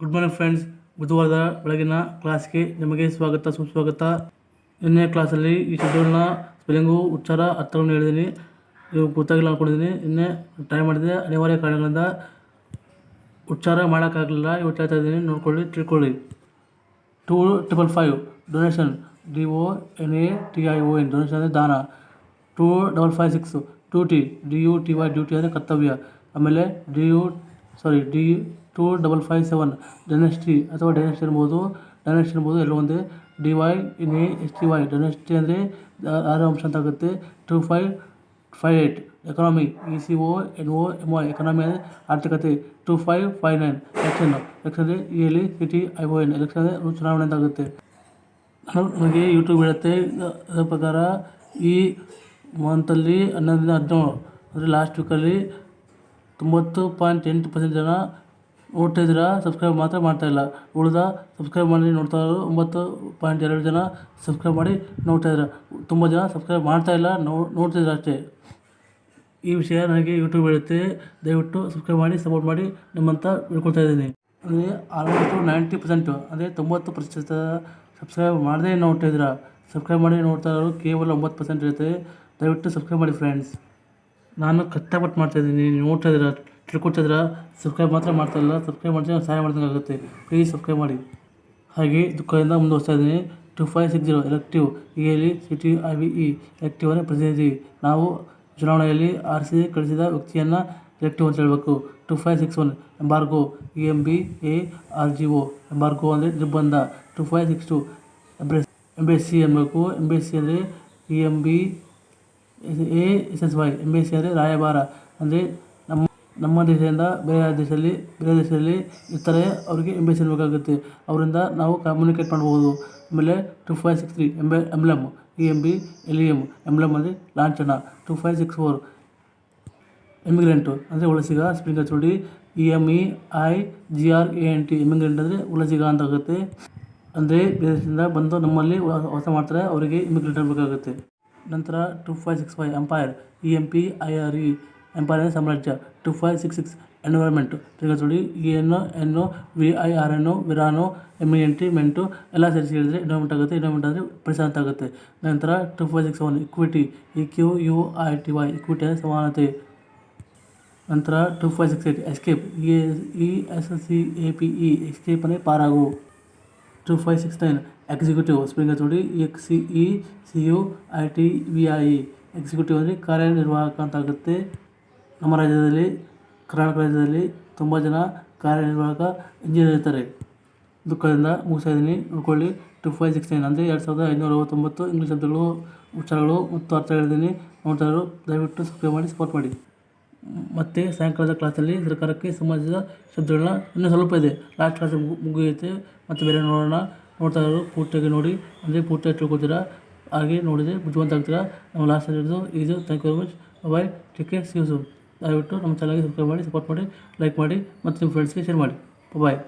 Good morning friends ಬುಧವಾರದ ಬೆಳಗಿನ ಕ್ಲಾಸ್ಗೆ ನಿಮಗೆ ಸ್ವಾಗತ, ಸುಸ್ವಾಗತ. ನಿನ್ನೆ ಕ್ಲಾಸಲ್ಲಿ ಈ ಶಬ್ದಗಳನ್ನ ಸ್ಪೆಲ್ಲಿಂಗು ಉಚ್ಚಾರ ಅರ್ಥಗಳನ್ನು ಹೇಳಿದ್ದೀನಿ ನೀವು ಗೊತ್ತಾಗಿಲ್ಲ ಅಂದ್ಕೊಂಡಿದ್ದೀನಿ ನಿನ್ನೆ ಟ್ರೈ ಮಾಡಿದೆ. ಅನಿವಾರ್ಯ ಕಾರಣಗಳಿಂದ ಉಚ್ಚಾರ ಮಾಡೋಕ್ಕಾಗಲಿಲ್ಲ. ಇವತ್ತು ಹೇಳ್ತಾ ಇದ್ದೀನಿ. ನೋಡ್ಕೊಳ್ಳಿ, ತಿಳ್ಕೊಳ್ಳಿ. Two triple five donation D O N A T I O N donation ಅಂದರೆ ದಾನ. Two double five six duty D U T Y duty ಅಂದರೆ ಕರ್ತವ್ಯ. ಆಮೇಲೆ D U sorry D two double five seven dynasty ಅಥವಾ dynasty ಇರ್ಬೋದು dynasty ಇರ್ಬೋದು ಎಲ್ಲ ಒಂದೇ. D Y N A S T Y dynasty ಅಂದರೆ ಆರು ಅಂಶ ಅಂತ ಆಗುತ್ತೆ. Two five five eight economy E C O N O M O economy ಅಂದರೆ ಆರ್ಥಿಕತೆ. Two five five nine election election ಅಂದರೆ C T I O N election ಅಂದರೆ ಚುನಾವಣೆ ಅಂತ ಆಗುತ್ತೆ. ನಮಗೆ ಯೂಟ್ಯೂಬ್ ಹೇಳುತ್ತೆ. ಅದರ ಪ್ರಕಾರ ಈ ಮಂತಲ್ಲಿ ಹನ್ನೊಂದರಿಂದ ಹದಿನೇಳು, ಅಂದರೆ ಲಾಸ್ಟ್ ವೀಕಲ್ಲಿ ತೊಂಬತ್ತು ಪಾಯಿಂಟ್ ಎಂಟು ಪರ್ಸೆಂಟ್ ಜನ ನೋಡ್ತಾ ಇದ್ದೀರಾ ಸಬ್ಸ್ಕ್ರೈಬ್ ಮಾತ್ರ ಮಾಡ್ತಾ ಇಲ್ಲ. ಉಳಿದ ಸಬ್ಸ್ಕ್ರೈಬ್ ಮಾಡಿ ನೋಡ್ತಾ ಇರೋರು ಒಂಬತ್ತು ಪಾಯಿಂಟ್ ಎರಡು ಜನ ಸಬ್ಸ್ಕ್ರೈಬ್ ಮಾಡಿ ನೋಡ್ತಾ ಇದ್ದೀರ ತುಂಬ ಜನ ಸಬ್ಸ್ಕ್ರೈಬ್ ಮಾಡ್ತಾ ಇಲ್ಲ, ನೋ ಅಷ್ಟೇ. ಈ ವಿಷಯ ನನಗೆ ಯೂಟ್ಯೂಬ್ ಹೇಳುತ್ತೆ. ದಯವಿಟ್ಟು ಸಬ್ಸ್ಕ್ರೈಬ್ ಮಾಡಿ ಸಪೋರ್ಟ್ ಮಾಡಿ ನಿಮ್ಮಂತ ಹೇಳ್ಕೊಳ್ತಾ ಇದ್ದೀನಿ. ಅಂದರೆ ಆಲ್ಮೋಸ್ಟು ನೈಂಟಿ ಪರ್ಸೆಂಟು ಅಂದರೆ ತೊಂಬತ್ತು ಪ್ರತಿಶತ ಸಬ್ಸ್ಕ್ರೈಬ್ ಮಾಡದೇ ನೋಡ್ತಾ ಸಬ್ಸ್ಕ್ರೈಬ್ ಮಾಡಿ ನೋಡ್ತಾ ಇರೋರು ಕೇವಲ ಒಂಬತ್ತು ಪರ್ಸೆಂಟ್ ಇರುತ್ತೆ. ದಯವಿಟ್ಟು ಸಬ್ಸ್ಕ್ರೈಬ್ ಮಾಡಿ ಫ್ರೆಂಡ್ಸ್ ನಾನು ಕಷ್ಟಪಟ್ಟು ಮಾಡ್ತಾಯಿದ್ದೀನಿ ನೀವು ನೋಡ್ತಾ ಇದ್ದೀರಾ. ತಿಳ್ಕೊಳ್ತಾ ಇದ್ದೀರಾ ಸಬ್ಸ್ಕ್ರೈಬ್ ಮಾತ್ರ ಮಾಡ್ತಾ ಇಲ್ಲ ಸಬ್ಸ್ಕ್ರೈಬ್ ಮಾಡಿದ್ರೆ ಸಹಾಯ ಮಾಡಿದಂಗಾಗುತ್ತೆ ಪ್ಲೀಸ್ ಸಬ್ಸ್ಕ್ರೈಬ್ ಮಾಡಿ. ಹಾಗೆ ದುಃಖದಿಂದ ಮುಂದುವರಿಸ್ತಾ ಇದ್ದೀನಿ. Two five six zero elective ಇಯಲ್ಲಿ C T I V E elective ಅಂದರೆ ಪ್ರತಿನಿಧಿ. ನಾವು ಚುನಾವಣೆಯಲ್ಲಿ ಆರಿಸಿ ಕಳಿಸಿದ ವ್ಯಕ್ತಿಯನ್ನು ಎಲೆಕ್ಟಿವ್ ಅಂತ ಹೇಳಬೇಕು. Two five six one embargo E M B A R G O embargo ಅಂದರೆ ನಿರ್ಬಂಧ. Two five six two embrace embassy ಅನ್ನಬೇಕು ಸಿ ಅಂದರೆ E M B A S S Y embassy ಅಂದರೆ ರಾಯಭಾರ. ಅಂದರೆ ನಮ್ಮ ದೇಶದಿಂದ ಬೇರೆ ದೇಶದಲ್ಲಿ ಬೇರೆ ದೇಶದಲ್ಲಿ ಇರ್ತಾರೆ, ಅವರಿಗೆ ಎಂಬೆಸಿ ಇರಬೇಕಾಗುತ್ತೆ ಅವರಿಂದ ನಾವು ಕಮ್ಯುನಿಕೇಟ್ ಮಾಡ್ಬೋದು. ಆಮೇಲೆ two five six three ಎಂಬೆ emblem E M B L E M emblem ಅಂದರೆ ಲಾಂಛನ two five six four emigrant ಅಂದರೆ ವಲಸಿಗ spelling ಚೋಡಿ E M E I G R A N T immigrant ಅಂದರೆ ವಲಸಿಗ ಅಂತ ಆಗುತ್ತೆ ಅಂದರೆ ದೇಶದಿಂದ ಬಂದು ನಮ್ಮಲ್ಲಿ ವಾಸ ಮಾಡ್ತಾರೆ, ಅವರಿಗೆ ಇಮಿಗ್ರೆಂಟ್ ಆಗಬೇಕಾಗುತ್ತೆ. ನಂತರ two five six five empire E M P I R E empire ಅಂದರೆ ಸಾಮ್ರಾಜ್ಯ two five six six environment ತಿರ್ಗಾ ನೋಡಿ E N V I R N ವಿರಾನು M N T ಮೆಂಟು ಎಲ್ಲ ಸೇರಿಸಿ ಹೇಳಿದರೆ ಇನ್ವೈರ್ಮೆಂಟ್ ಆಗುತ್ತೆ ಇನ್ವೈರ್ಮೆಂಟ್ ಅಂದರೆ ಪರಿಸರ ಅಂತ ಆಗುತ್ತೆ. ನಂತರ two five six one equity E Q U I T Y equity ಅಂದರೆ ಸಮಾನತೆ. ನಂತರ two five six eight escape E E S C A P E escape ಅಂದರೆ ಪಾರಾಗು. Two five six nine executive spelling ನೋಡಿ X E C U T I V I E executive ಅಂದರೆ ಕಾರ್ಯನಿರ್ವಾಹಕ ಅಂತ ಆಗುತ್ತೆ. ನಮ್ಮ ರಾಜ್ಯದಲ್ಲಿ, ಕರ್ನಾಟಕ ರಾಜ್ಯದಲ್ಲಿ ತುಂಬ ಜನ ಕಾರ್ಯನಿರ್ವಾಹಕ ಇಂಜಿನಿಯರ್ ಇರ್ತಾರೆ. ದುಃಖದಿಂದ ಮುಗಿಸ್ತಾ ಇದ್ದೀನಿ ನೋಡ್ಕೊಳ್ಳಿ. ಟು ಫೈವ್ ಸಿಕ್ಸ್ ನೈನ್ ಅಂದರೆ ಎರಡು ಸಾವಿರದ ಐನೂರ ಅರವತ್ತೊಂಬತ್ತು ಇಂಗ್ಲೀಷ್ ಶಬ್ದಗಳು, ಉಚ್ಚಾರಗಳು ಮತ್ತು ಅರ್ಥ ಹೇಳಿದ್ದೀನಿ ನೋಡ್ತಾರು ದಯವಿಟ್ಟು ಸಬ್ಸ್ಕ್ರೈಬ್ ಮಾಡಿ ಸಪೋರ್ಟ್ ಮಾಡಿ. ಮತ್ತು ಸಾಯಂಕಾಲದ ಕ್ಲಾಸಲ್ಲಿ ಸರ್ಕಾರಕ್ಕೆ ಸಂಬಂಧಿಸಿದ ಶಬ್ದಗಳನ್ನ ಇನ್ನೂ ಸ್ವಲ್ಪ ಇದೆ. ಲಾಸ್ಟ್ ಕ್ಲಾಸ್ ಮುಗಿಯುತ್ತೆ. ಮತ್ತು ಬೇರೆ ನೋಡೋಣ. ನೋಡ್ತಾ ಇರೋರು ಪೂರ್ತಿಯಾಗಿ ನೋಡಿ. ಅಂದರೆ ಪೂರ್ತಿಯಾಗಿ ತಿಳ್ಕೊತೀರಾ ಹಾಗೆ ನೋಡಿದರೆ ಬುದ್ಧಿವಂತ ಆಗ್ತೀರಾ? ನಾವು ಲಾಸ್ಟ್ ಇದು. Thank you very much bye take care see you ದಯವಿಟ್ಟು ನಮ್ಮ ಚಾನಲ್ಗೆ ಸಬ್ಸ್ಕ್ರೈಬ್ ಮಾಡಿ ಸಪೋರ್ಟ್ ಮಾಡಿ ಲೈಕ್ ಮಾಡಿ ಮತ್ತು ನಿಮ್ಮ ಫ್ರೆಂಡ್ಸ್ಗೆ ಶೇರ್ ಮಾಡಿ ಬಾಯ್